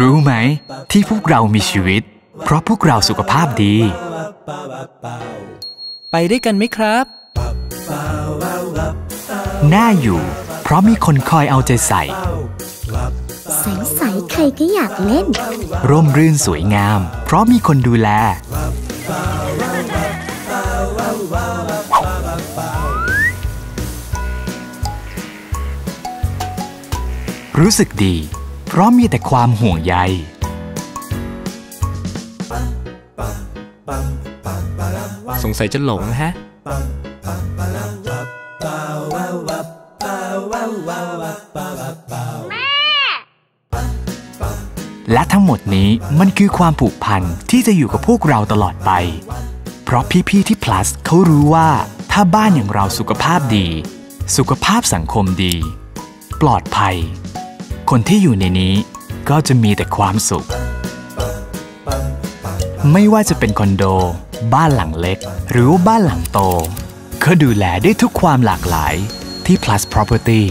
รู้ไหม ที่พวกเรามีชีวิต เพราะพวกเราสุขภาพดี ไปด้วยกันไหมครับ น่าอยู่ เพราะมีคนคอยเอาใจใส่ใสๆใครก็อยากเล่น ร่มรื่นสวยงาม เพราะมีคนดูแล รู้สึกดี เพราะมีแต่ความห่วงใยสงสัยจะหลงฮะ และทั้งหมดนี้มันคือความผูกพันที่จะอยู่กับพวกเราตลอดไป เพราะพี่ๆที่ plus เขารู้ว่าถ้าบ้านอย่างเราสุขภาพดี สุขภาพสังคมดี ปลอดภัย คนที่อยู่ในนี้ก็จะมีแต่ความสุข ไม่ว่าจะเป็นคอนโด บ้านหลังเล็ก หรือว่าบ้านหลังโต ก็ดูแลได้ทุกความหลากหลายที่ plus property